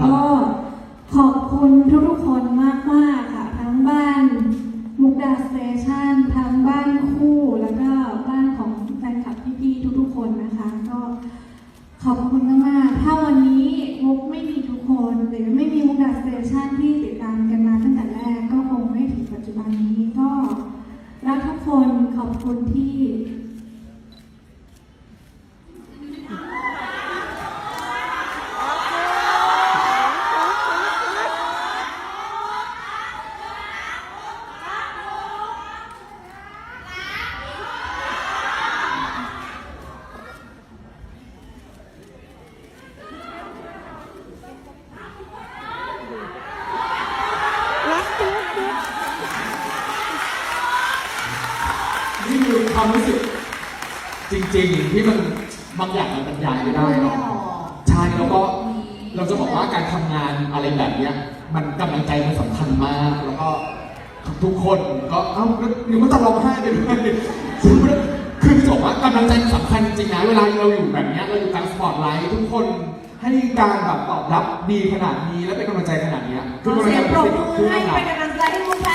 ก็ขอบคุณทุกๆคนมากๆค่ะ ทั้งบ้านมุกดาสเตชันทั้งบ้านคู่แล้วก็บ้านของแฟนคลับพี่ๆทุกๆคนนะคะ ก็ขอบคุณมากๆถ้าวันนี้มุกไม่มีทุกคนหรือไม่มีมุกดาสเตชันที่ติดตามกันมาตั้งแต่แรกก็คงไม่ถึงปัจจุบันนี้ก็รักทุกคนขอบคุณที่ นี่คือความรู้สึกจริงๆที่มันบางอย่างมันบรรยายไม่ได้เนาะใช่แล้วก็เราจะบอกว่าการทำงานอะไรแบบเนี้ย มันกำลังใจมันสำคัญมากแล้วก็ทุกๆคนก็เอ้าแล้วยังไม่ต้องร้องไห้เลยคือจะบอกว่ากำลังใจมันสำคัญจริงๆนะเวลาเราอยู่แบบเนี้ยเราอยู่กลางสปอตไลท์ทุกคนให้การแบบตอบรับดีขนาดนี้และเป็นกำลังใจขนาดเนี้ยขอเสียงปรบมือให้คือเป็นกำลังใจให้มุกแพ